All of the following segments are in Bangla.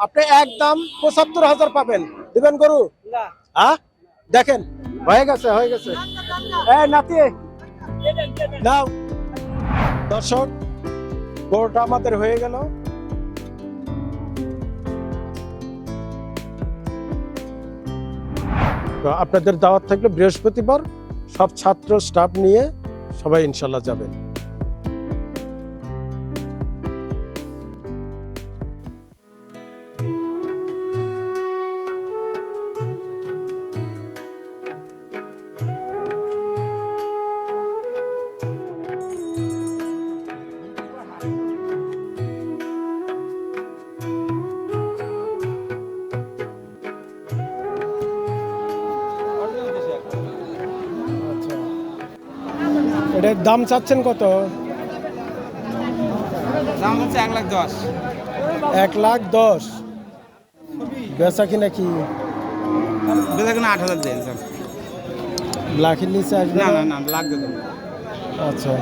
আপনি একদম পঁচাত্তর হাজার পাবেন। দিবেন গরু? হ্যাঁ দেখেন। হয়ে গেছে হয়ে গেছে। নাতি নাও। দর্শক গরুটা আমাদের হয়ে গেল। আপনাদের দাওয়াত থাকলে বৃহস্পতিবার। সব ছাত্র স্টাফ নিয়ে সবাই ইনশাল্লাহ যাবেন। এটার দাম চাচ্ছেন কত? দাম হচ্ছে এক লাখ দশ। এক লাখ দশ। বেচা কিনা কি? বেলা কোনো আট হাজার দেন স্যার লাখের নিচে আসবে না না? না না লাখ আচ্ছা।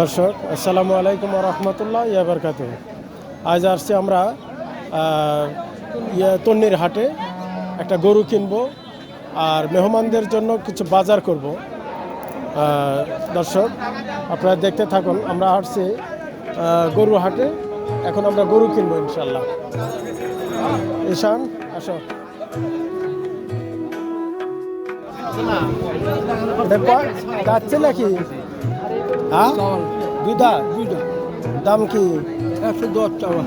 দর্শক আসসালামু আলাইকুম রহমতুল্লাহ ইয়াবারকাত আজ আসছি আমরা ইয়ে তন্নির হাটে। একটা গরু কিনবো। আর মেহমানদের জন্য কিছু বাজার করব। দর্শক আপনারা দেখতে থাকুন আমরা আসছি গরু হাটে এখন আমরা গরু কিনবো ইনশাল্লাহ ঈশান আসো। যাচ্ছে নাকি? হ্যাঁ? দুইটা দাম কি? একশো দশ টাকা।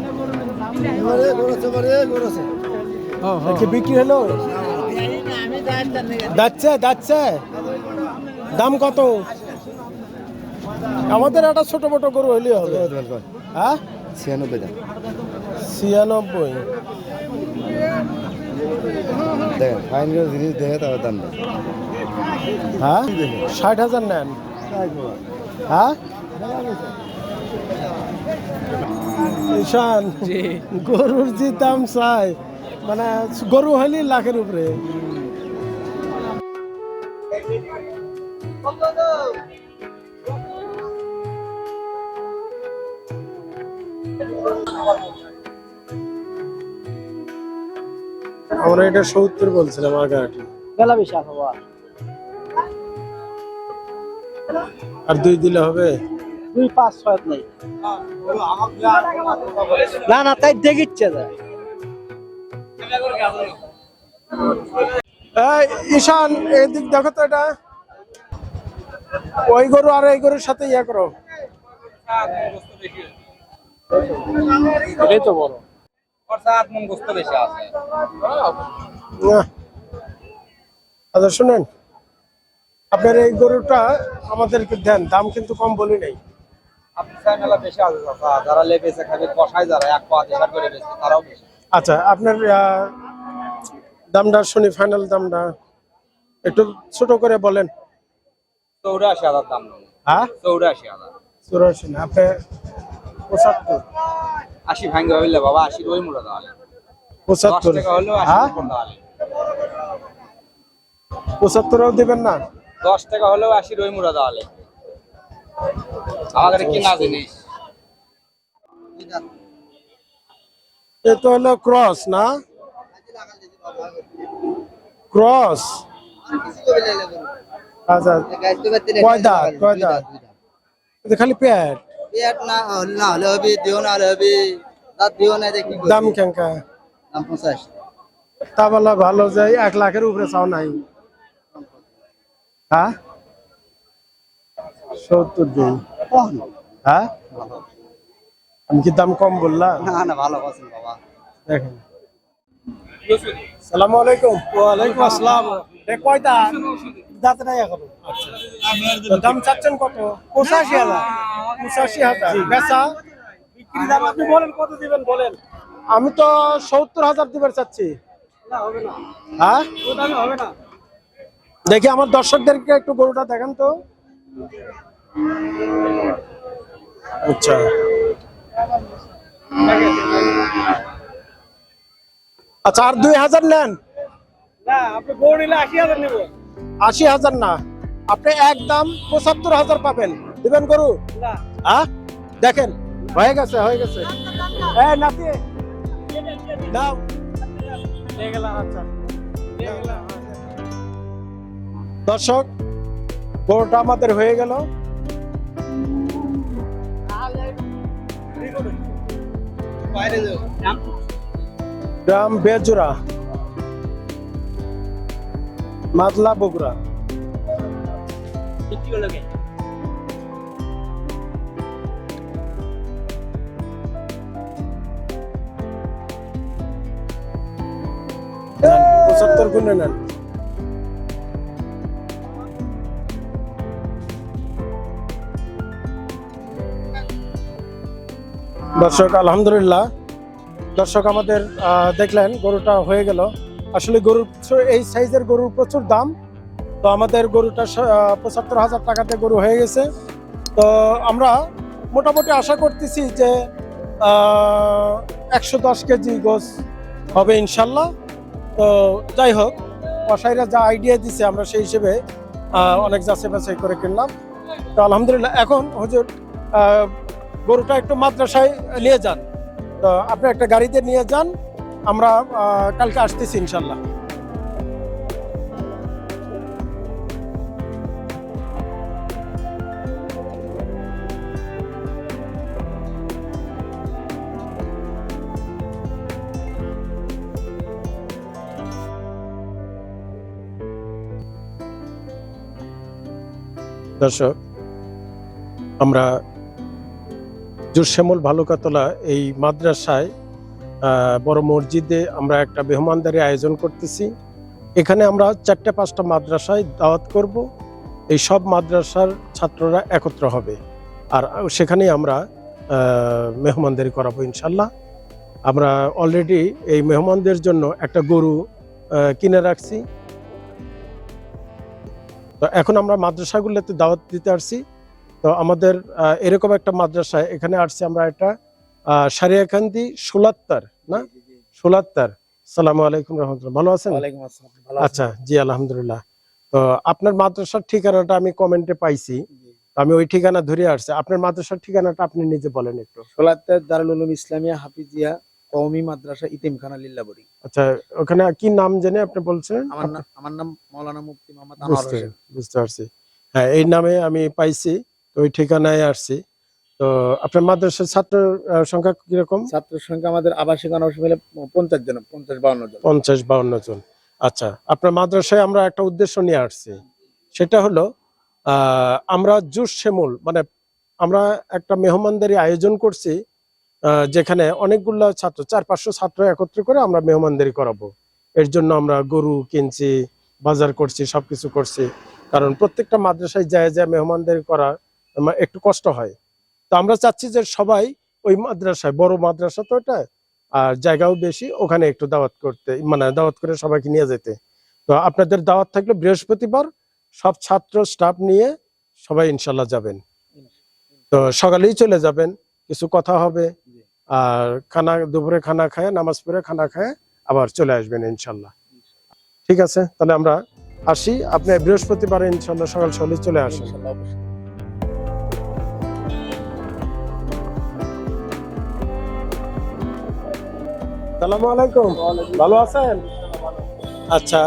বিক্রি হলো? যাচ্ছে যাচ্ছে। দাম কত? আমাদের একটা ছোট মোটো গরু হইলে হবে। হ্যাঁ? ছিয়ানব্বই দাম। ছিয়ানব্বই। দেখেন ফাইন করে জিনিস দেখে তারপর দাম হ্যাঁ? ষাট হাজার নেন। হ্যাঁ? ঈশান গরুর যে দাম চাই মানে গরু হলি লাখের উপরে। আমরা এটা সত্তর বলছিলাম আগাটি গেলা বিশাল হওয়া আর দুই দিলে হবে? দুই পাঁচ ছয় নেই না না তাই দেখিচ্ছে ঈশান এদিক দেখো তো এটা। ওই গরু আর এই গরুর সাথে ইয়া করো। এটাই তো বড়। মন। আচ্ছা শুনেন। আপনার এই গরুটা আমাদেরকে দেন দাম কিন্তু কম বলি নাই। আচ্ছা আপনার আহ, দামটা শুনি ফাইনাল দামটা। একটু ছোট করে বলেন। চৌরাশি হাজার দাম হ্যাঁ? চৌরাশি হাজার। চুরাশি না আপনি পঁচাত্তর। আশি ভাঙ্গে হইলে বাবা আশি ওই মূল্য দেওয়ালে পঁচাত্তর। টাকা হলেও আশি হ্যাঁ? উপর দেওয়ালে পঁচাত্তরও দিবেন না? দশ টাকা হলেও আশি ওই মূল্য দেওয়ালে আমাদের কি না জিনিস। এ তো হলো ক্রস না? ক্রস। আচ্ছা। কয় দাঁত কয় দাঁত খালি পেট? পেট না না হলে হবে দিও না হলে হবে তার দিও না দেখি দাম কেঙ্কা? দাম পঞ্চাশ। তা বলা ভালো যে এক লাখের উপরে চাও নাই। হ্যাঁ? সত্তর দিন হ্যাঁ? আমি কি দাম কম বললাম না না ভালো বাবা। দেখেন। সালামু আলাইকুম। ওয়ালাইকুম আসসালাম। কয় দাঁত দাঁত নাই এখনও। দাম চাচ্ছেন কত? পঁচাশি হাজার। পঁচাশি হাজার। বেচা? বিক্রি দাম আপনি বলেন কত দিবেন বলেন? আমি তো সত্তর হাজার দিবার চাচ্ছি। হ্যাঁ? দেখি আমার দর্শকদেরকে একটু গরুটা দেখান তো। আচ্ছা। আচ্ছা আর দুই হাজার নেন। না আপনি গরু নিলে আশি হাজার নেব। আশি হাজার না। আপনি একদম পঁচাত্তর হাজার পাবেন। দিবেন গরু? হ্যাঁ? দেখেন হয়ে গেছে হয়ে গেছে। নাতি দাও। আচ্ছা। আচ্ছা। দর্শক গরুটা আমাদের হয়ে গেল। গ্রাম বেজুরা মাদলা বগুড়া। পঁচাত্তর গুণে নেন। দর্শক আলহামদুলিল্লাহ। দর্শক আমাদের দেখলেন গরুটা হয়ে গেল। আসলে গরুর এই সাইজের গরুর প্রচুর দাম। তো আমাদের গরুটা পঁচাত্তর হাজার টাকাতে গরু হয়ে গেছে। তো আমরা মোটামুটি আশা করতেছি যে একশো দশ কেজি গোস হবে ইনশাল্লাহ। তো যাই হোক কসাইরা যা আইডিয়া দিছে আমরা সেই হিসেবে অনেক যাচাই বাছাই করে কিনলাম। তো আলহামদুলিল্লাহ, এখন হুজুর গরুটা একটু মাদ্রাসায় নিয়ে যান। তো আপনি একটা গাড়িতে নিয়ে যান আমরা কালকে আসতেছি ইনশাল্লাহ। দর্শক আমরা জুরশ্যামল ভালুকাতলা এই মাদ্রাসায় বড় মসজিদে আমরা একটা মেহমানদারি আয়োজন করতেছি। এখানে আমরা চারটে পাঁচটা মাদ্রাসায় দাওয়াত করব। এই সব মাদ্রাসার ছাত্ররা একত্র হবে। আর সেখানেই আমরা মেহমানদারি করাবো ইনশাল্লাহ। আমরা অলরেডি এই মেহমানদের জন্য একটা গরু কিনে রাখছি। তো এখন আমরা মাদ্রাসাগুলোতে দাওয়াত দিতে আসছি। তো আমাদের এরকম একটা মাদ্রাসায় এখানে আসছি আমরা একটা সারিয়াকান্দি সোলাত্তার না? সোলাত্তার। সালামু আলাইকুম রহমতুল্লাহ। ভালো আছেন? আচ্ছা জি আলহামদুলিল্লাহ। তো আপনার মাদ্রাসার ঠিকানাটা আমি কমেন্টে পাইছি। আমি ওই ঠিকানা ধরে আসছি। আপনার মাদ্রাসার ঠিকানাটা আপনি নিজে বলেন একটু। সোলাত্তার দারুল উলুম ইসলামিয়া হাফিজিয়া কওমি মাদ্রাসা ইতিমখানা লিল্লাবরি আচ্ছা ওখানে কি নাম জেনে আপনি বলছেন আমার নাম আমার নাম মাওলানা মুফতি মোহাম্মদ আনোয়ার হোসেন। বুঝতে পারছি। হ্যাঁ এই নামে আমি পাইছি। তো ওই ঠিকানায় আসছি। তো আপনার মাদ্রাসার ছাত্র সংখ্যা কীরকম? ছাত্র সংখ্যা আমাদের আবাসিক অনাবাসিক মিলে পঞ্চাশ জন পঞ্চাশ বাউন্ন জন। পঞ্চাশ বাউন্ন জন। আচ্ছা আপনার মাদ্রাসায় আমরা একটা উদ্দেশ্য নিয়ে আসছি। সেটা হলো আমরা জুস শ্যামল মানে আমরা একটা মেহমানদারি আয়োজন করছি যেখানে অনেকগুলো ছাত্র চার পাঁচশো ছাত্র একত্রে করে আমরা মেহমানদারি করাবো। এর জন্য আমরা গরু কিনছি বাজার করছি সবকিছু করছি। কারণ প্রত্যেকটা মাদ্রাসায় যায় যায় মেহমানদারি করা একটু কষ্ট হয়। তো আমরা চাচ্ছি যে সবাই ওই মাদ্রাসায় বড় মাদ্রাসা তো এটা আর জায়গাও বেশি ওখানে একটু দাওয়াত করতে মানে দাওয়াত করে সবাইকে নিয়ে যেতে। তো আপনাদের দাওয়াত থাকলে বৃহস্পতিবার সব ছাত্র স্টাফ নিয়ে সবাই ইনশাল্লাহ যাবেন। তো সকালেই চলে যাবেন কিছু কথা হবে আর খানা দুপুরে খানা খায় নামাজ পড়ে খানা খায় আবার চলে আসবেন ইনশাল্লাহ ঠিক আছে? তাহলে আমরা আসি আপনি বৃহস্পতিবার ইনশাল্লাহ সকাল সকালে চলে আসেন। ইনশাআল্লাহ অবশ্যই। সালামু আলাইকুম। ভালো আছেন? আচ্ছা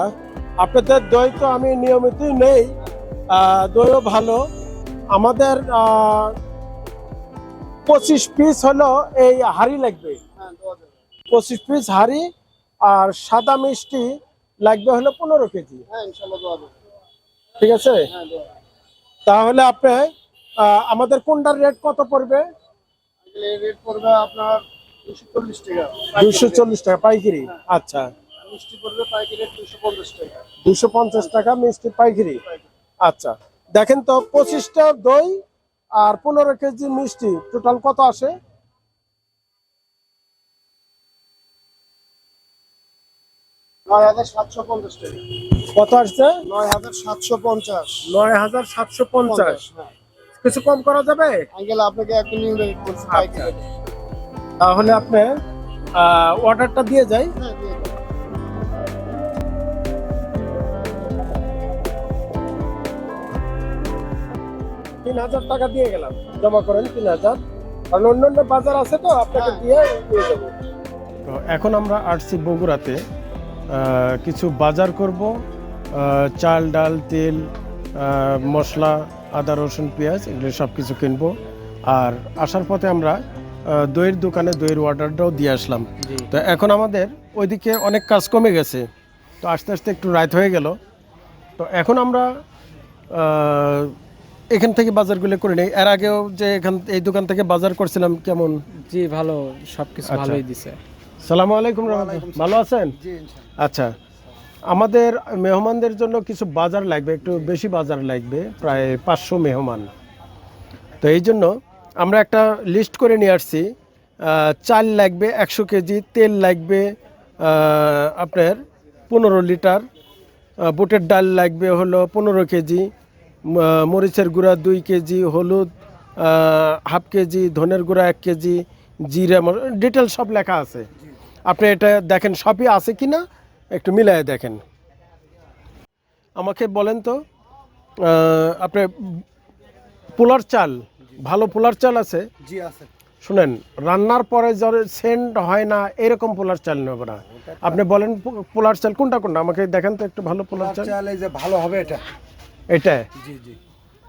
আপনাদের দই তো আমি নিয়মিতই নেই দইও ভালো। আমাদের পঁচিশ পিস হলো এই হাড়ি লাগবে। পঁচিশ পিস হাড়ি আর সাদা মিষ্টি লাগবে হলো পনেরো কেজি। ঠিক আছে? তাহলে আপনি আমাদের কোনটার রেট কত পড়বে? রেট পড়বে আপনার দুশো চল্লিশ টাকা। পাইকারি? আচ্ছা। মিষ্টি পড়বে পাইকারি দুশো পঞ্চাশ টাকা। মিষ্টি পাইকারি? আচ্ছা। দেখেন তো পঁচিশটা দই আর পনেরো কেজি মিষ্টি। টোটাল কত আসে? কত আসছে? নয় হাজার সাতশো পঞ্চাশ। নয় হাজার সাতশো পঞ্চাশ। হ্যাঁ। কিছু কম করা যাবে? আপনাকে একটা তাহলে আপনি অর্ডারটা দিয়ে যাই। হ্যাঁ দিয়ে দেবো। তিন হাজার টাকা দিয়ে গেলাম। জমা করেন তিন হাজার। কারণ অন্য অন্য বাজার আছে তো আপনাকে দিয়ে নিয়ে যাব। তো এখন আমরা আসছি বগুড়াতে। কিছু বাজার করব। চাল ডাল তেল মশলা আদা রসুন পেঁয়াজ এগুলো সব কিছু কিনবো। আর আসার পথে আমরা দইয়ের দোকানে দইয়ের অর্ডারটাও দিয়ে আসলাম। তো এখন আমাদের ওইদিকে অনেক কাজ কমে গেছে। তো আস্তে আস্তে একটু রাত হয়ে গেল। তো এখন আমরা এখান থেকে বাজারগুলো করে নেই। এর আগেও যে এখান এই দোকান থেকে বাজার করছিলাম কেমন? জি ভালো। সবকিছু আচ্ছা। ভালোই দিছে। সালামু আলাইকুম রহমতুল্লাহ। ভালো আছেন? আচ্ছা। আমাদের মেহমানদের জন্য কিছু বাজার লাগবে একটু বেশি বাজার লাগবে প্রায় পাঁচশো মেহমান। তো এই জন্য আমরা একটা লিস্ট করে নিয়ে আসছি। চাল লাগবে একশো কেজি, তেল লাগবে আপনার পনেরো লিটার। বুটের ডাল লাগবে হলো পনেরো কেজি মরিচের গুঁড়া দুই কেজি, হলুদ হাফ কেজি, ধনের গুঁড়া এক কেজি, জিরা ডিটেল সব লেখা আছে। আপনি এটা দেখেন, সবই আছে কি না? একটু মিলায় দেখেন। আমাকে বলেন তো আপনার পোলার চাল ভালো পোলার চাল আছে? জি আছে। শুনেন রান্নার পরে যার সেন্ট হয় না এরকম পোলার চাল নেব না। আপনি বলেন পোলার চাল কোনটা কোনটা? আমাকে দেখেন তো একটু ভালো পোলার চাল। চাল এই যে ভালো হবে এটা। এটা? জি জি।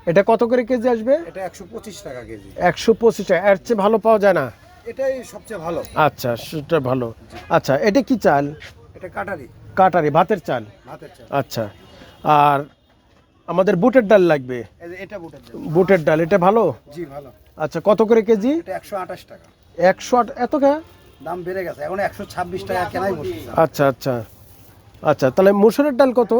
এটা কত করে কেজি আসবে? এটা একশো পঁচিশ টাকা কেজি। একশো পঁচিশ টাকা। এর চেয়ে ভালো পাওয়া যায় না? এটাই সবচেয়ে ভালো। আচ্ছা সেটা ভালো। আচ্ছা এটা কি চাল? এটা কাটারি। কাটারি ভাতের চাল? ভাতের চাল। আচ্ছা। আর আমাদের বুটের ডাল লাগবে। এটা বুটের ডাল। এটা ভালো? জি ভালো। আচ্ছা কত করে কেজি? এটা একশো আঠাশ টাকা। একশো আট এত কে? দাম বেড়ে গেছে এখন একশো ছাব্বিশ টাকা কেনাই বসছে। আচ্ছা আচ্ছা। আচ্ছা তাহলে মুসুরের ডাল কত?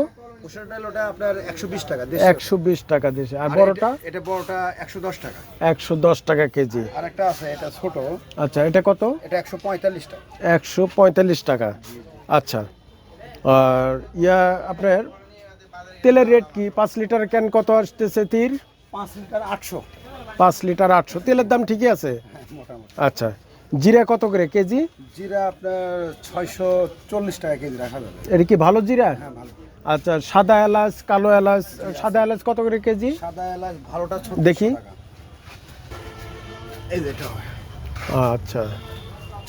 মুসুর ডাল ওটা আপনার একশো বিশ টাকা একশো বিশ টাকা আর বড়টা? এটা- বড়টা টাকা। একশো দশ টাকা কেজি। আর একটা আছে এটা ছোট। আচ্ছা এটা কত? এটা একশো পঁয়তাল্লিশ টাকা। একশো পঁয়তাল্লিশ টাকা। আচ্ছা। আর ইয়া আপনার তেলের রেট কি? পাঁচ লিটার ক্যান কত আসতেছে তীর? পাঁচ লিটার আটশো। পাঁচ লিটার আটশো। তেলের দাম ঠিকই আছে? হ্যাঁ, আচ্ছা। জিরা কত করে কেজি? জিরা আপনার ছয়শো চল্লিশ টাকা কেজি রাখা যাবে। এটা কি ভালো জিরা? হ্যাঁ আচ্ছা সাদা এলাচ কালো এলাচ সাদা এলাচ কত করে কেজি? সাদা এলাচ ভালোটা দেখি। এই আচ্ছা।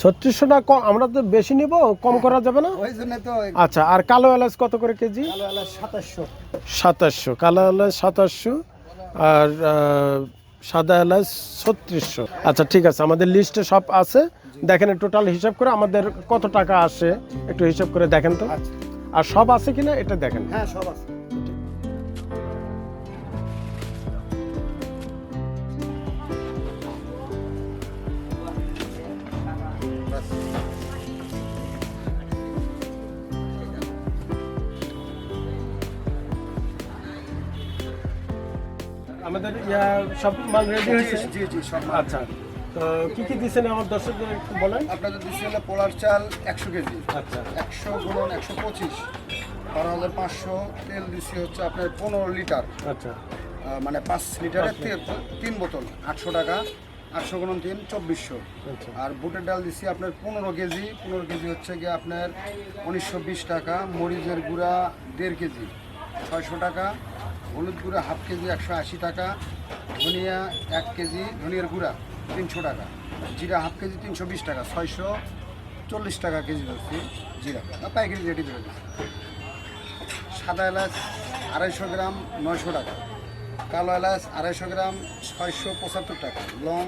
ছত্রিশশো টাকা কম আমরা তো বেশি নিব কম করা যাবে না? ওই জন্য তো আচ্ছা আর কালো এলাচ কত করে কেজি? কালো এলাচ সাতাশশো। সাতাশশো কালো এলাচ সাতাশশো আর সাদা এলাচ ছত্রিশশো। আচ্ছা ঠিক আছে আমাদের লিস্টে সব আছে। দেখেন টোটাল হিসাব করে আমাদের কত টাকা আসে একটু হিসাব করে দেখেন তো। আচ্ছা। আর সব আছে কিনা এটা দেখেন। হ্যাঁ সব আছে। আমাদের ইয়া সব মাল রেডি হয়েছে? জি জি সব আচ্ছা তো কি কি দিচ্ছেন আমার দর্শকদের একটু বলেন? আপনাদের দিচ্ছি হলো পোলার চাল একশো কেজি। আচ্ছা। একশো গুণন একশো পঁচিশ। বারো হাজার পাঁচশো তেল দিচ্ছি হচ্ছে আপনার পনেরো লিটার। আচ্ছা। মানে পাঁচ লিটারের তেল তিন বোতল আটশো টাকা আটশো গুণন তিন চব্বিশশো। আচ্ছা। আর বুটের ডাল দিচ্ছি আপনার পনেরো কেজি। পনেরো কেজি হচ্ছে গিয়ে আপনার উনিশশো বিশ টাকা মরিচের গুঁড়া দেড় কেজি ছয়শো টাকা হলুদ গুঁড়া হাফ কেজি একশো আশি টাকা, ধনিয়া এক কেজি, ধনিয়ার গুঁড়া তিনশো টাকা, জিরা হাফ কেজি তিনশো বিশ টাকা, ছয়শো চল্লিশ টাকা কেজি ধরছি জিরা। পাইকারি রেডি ধরে দিচ্ছি সাদা এলাচ আড়াইশো গ্রাম নয়শো টাকা, কালো এলাচ আড়াইশো গ্রাম ছয়শো পঁচাত্তর টাকা, লং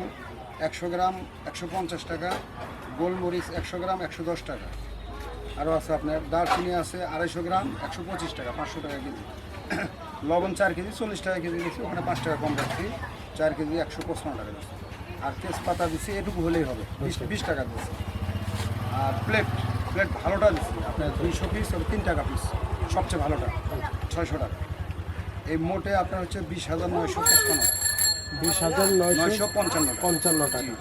একশো গ্রাম একশো পঞ্চাশ টাকা, গোলমরিচ একশো গ্রাম একশো দশ টাকা। আরও আছে আপনার, দারচিনি আছে আড়াইশো গ্রাম একশো পঁচিশ টাকা, পাঁচশো টাকা কেজি। লবণ চার কেজি চল্লিশ টাকা কেজি দিচ্ছি ওখানে পাঁচ টাকা কম রাখছি। চার কেজি একশো পঁচপান্ন টাকা দিচ্ছি আর তেজপাতা দিচ্ছি এটুকু হলেই হবে বিশ টাকা দিচ্ছি আর প্লেট প্লেট ভালোটা দিচ্ছি আপনার দুইশো পিস আর তিন টাকা পিস সবচেয়ে ভালোটা ছয়শো টাকা। এই মোটে আপনার হচ্ছে বিশ হাজার নয়শো পঁচপান্ন। বিশ হাজার নয়শো নয়শো পঞ্চান্ন পঞ্চান্ন টাকা।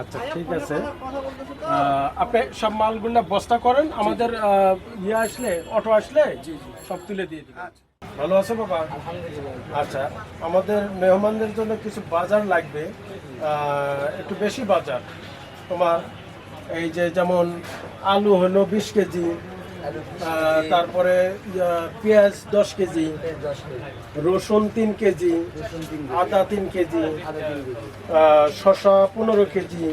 আচ্ছা ঠিক আছে। আপনি সব মালগুলো বস্তা করেন আমাদের ইয়ে আসলে অটো আসলে সব তুলে দিয়ে দিবেন। আচ্ছা। ভালো আছো বাবা? আচ্ছা আমাদের মেহমানদের জন্য কিছু বাজার লাগবে একটু বেশি বাজার। তোমার এই যে যেমন আলু হলো বিশ কেজি তারপরে পেঁয়াজ দশ কেজি রসুন তিন কেজি আদা তিন কেজি শসা পনেরো কেজি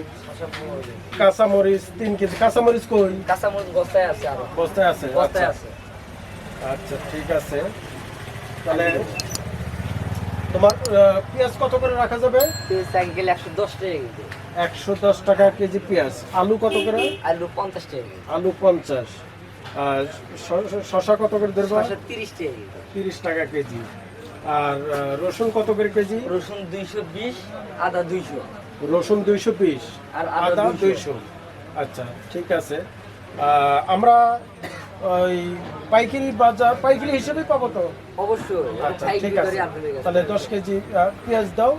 কাঁচামরিচ তিন কেজি। কাঁচামরিচ কই? কাঁচামরিচ বস্তায় আছে বস্তায় আছে বস্তায় আচ্ছা। আছে। আচ্ছা ঠিক আছে। তাহলে তোমার পেঁয়াজ কত করে রাখা যাবে? পেঁয়াজ সাইকেল একশো দশ টাকা কেজি। একশো দশ টাকা কেজি পেঁয়াজ। আলু কত করে? আলু পঞ্চাশ টাকা আলু পঞ্চাশ। আর শ- শ- শসা কত করে ধরবো? তিরিশ টাকা তিরিশ টাকা কেজি। আর রসুন কত করে কেজি? রসুন দুইশো বিশ আদা দুইশো। রসুন দুইশো বিশ আর আদা আদা 200 দুইশো। আচ্ছা ঠিক আছে। আমরা ওই পাইকারি বাজার পাইকারি হিসেবে পাবো তো? অবশ্যই আচ্ছা ঠিক আছে। তাহলে দশ কেজি পেঁয়াজ দাও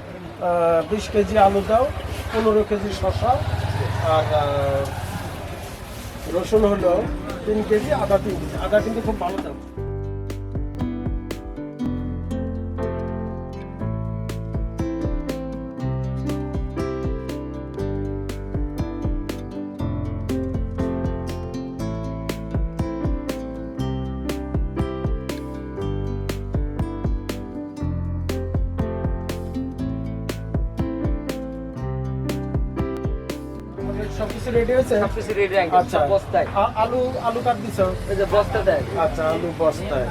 বিশ কেজি আলু দাও পনেরো কেজি শসা আর রসুন হলো তিন কেজি আদা তিন কেজি। আদা কিন্তু খুব ভালো দাম। রেডি হয়েছে? সবকিছু রেডি একদম আচ্ছা। বস্তায়। আলু আলু কাট দিছ? এই যে বস্তা দেয়। আচ্ছা আলু বস্তায়।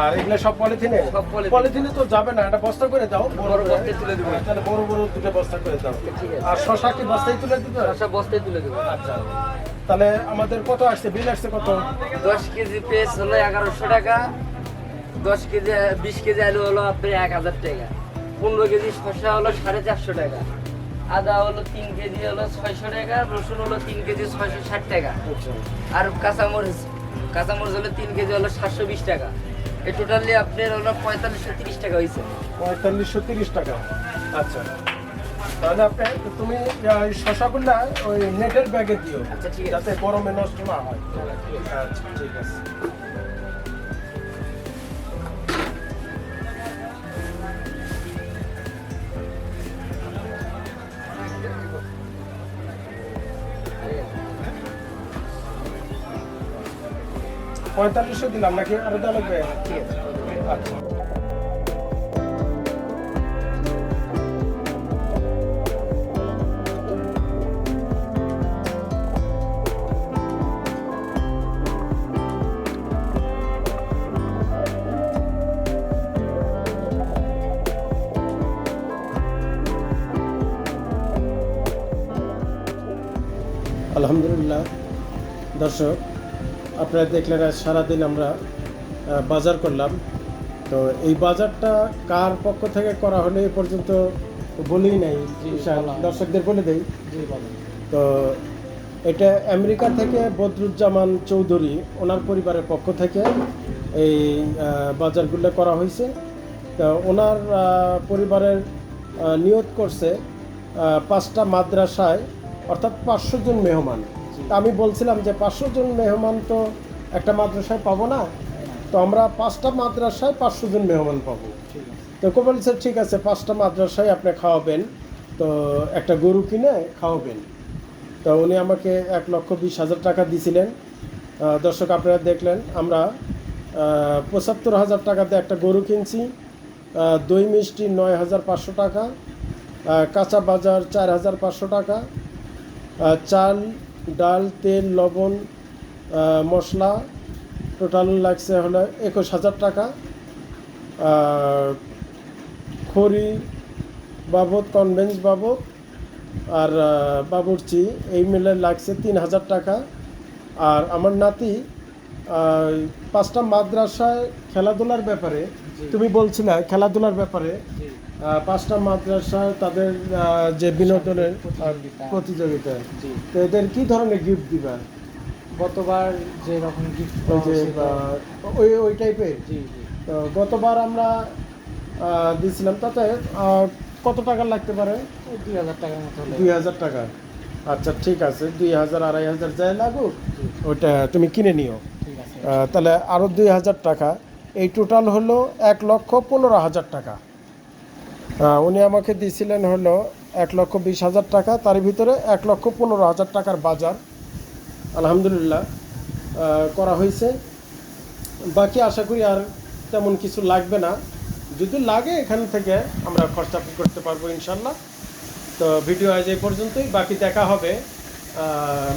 আর এগুলো সব পলিথিনে? সব। পলিথিনে। তো যাবে না এটা বস্তা করে দাও। বড় বস্তায় তুলে দিবো। তাহলে বড় বড় দুটো বস্তা করে দাও। আর শশা কি বস্তায় তুলে দিতে সব বস্তায় তুলে দেবো। আচ্ছা। তাহলে আমাদের কত আসছে? বিল আসছে কত? দশ কেজি পেঁয়াজ হলো এগারোশো টাকা। দশ কেজি বিশ কেজি আলু হলো আপনার এক হাজার টাকা। পনেরো কেজি শসা হলো সাড়ে চারশো টাকা। আদা হলো তিন কেজি হলো ছয়শো টাকা রসুন হলো তিন কেজি ছয়শো ষাট টাকা। আর কাঁচামরিচ কাঁচামরিচ হলো তিন কেজি হলো সাতশো বিশ টাকা। এই টোটালি আপনার হলো পঁয়তাল্লিশশো তিরিশ টাকা হয়েছে পঁয়তাল্লিশশো তিরিশ টাকা। আচ্ছা। তাহলে আপনি তুমি শশাগুলা ওই নেটের ব্যাগে দিও আচ্ছা, ঠিক আছে। যাতে গরমে নষ্ট না হয়। আচ্ছা ঠিক আছে। পঁয়তাল্লিশশো দিলাম নাকি আরও দেওয়া লাগবে? ঠিক আছে আচ্ছা। আলহামদুলিল্লাহ। দর্শক আপনারা দেখলেন আজ সারাদিন আমরা বাজার করলাম। তো এই বাজারটা কার পক্ষ থেকে করা হলে এ পর্যন্ত বলেই নাই দর্শকদের বলে দেই। তো এটা আমেরিকা থেকে বদরুজ্জামান চৌধুরী ওনার পরিবারের পক্ষ থেকে এই বাজারগুলো করা হয়েছে। তো ওনার পরিবারের নিয়ত করছে পাঁচটা মাদ্রাসায় অর্থাৎ পাঁচশো জন মেহমান। তা আমি বলছিলাম যে পাঁচশো জন মেহমান তো একটা মাদ্রাসায় পাবো না। তো আমরা পাঁচটা মাদ্রাসায় পাঁচশো জন মেহমান পাবো। তো কো বলছে ঠিক আছে, পাঁচটা মাদ্রাসায় আপনি খাওয়াবেন। তো একটা গরু কিনে খাওয়াবেন। তো উনি আমাকে এক লক্ষ বিশ হাজার টাকা দিছিলেন। দর্শক আপনারা দেখলেন, আমরা পঁচাত্তর হাজার টাকাতে একটা গরু কিনছি। দই মিষ্টি নয় হাজার পাঁচশো টাকা কাঁচা বাজার চার হাজার পাঁচশো টাকা চাল ডাল তেল লবণ মশলা টোটাল লাগছে হলো একুশ হাজার টাকা। খড়ি বাবদ কনভেন্স বাবদ আর বাবুর্চি এই মিলে লাগছে তিন হাজার টাকা। আর আমার নাতি পাঁচটা মাদ্রাসায় খেলাধুলার ব্যাপারে তুমি বলছিলে খেলাধুলার ব্যাপারে। পাঁচটা মাদ্রাসায় তাদের যে বিনোদনের প্রতিযোগিতা। তো এদের কি ধরনের গিফট দিবা? গতবার যে রকম গিফট ওই যে ওই ওই টাইপের জি জি। তো গতবার আমরা দিয়েছিলাম তাতে কত টাকা লাগতে পারে? দুই হাজার টাকার মতো দুই হাজার টাকা। আচ্ছা ঠিক আছে। দুই হাজার আড়াই হাজার যাই লাগুক ওইটা তুমি কিনে নিও। তাহলে আরও দুই হাজার টাকা। এই টোটাল হলো এক লক্ষ পনেরো হাজার টাকা। উনি আমাকে দিয়েছিলেন হলো এক লক্ষ বিশ হাজার টাকা, তার ভিতরে এক লক্ষ পনেরো হাজার টাকার বাজার। আলহামদুলিল্লাহ করা হয়েছে। বাকি আশা করি আর তেমন কিছু লাগবে না। যদি লাগে এখান থেকে আমরা খরচা করতে পারব ইনশাল্লাহ তো ভিডিও আজ এই পর্যন্তই। বাকি দেখা হবে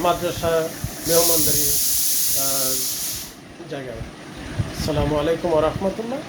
মাদ্রাসা মেহমানদারি জায়গায়। আসসালামু আলাইকুম রহমতুল্লাহ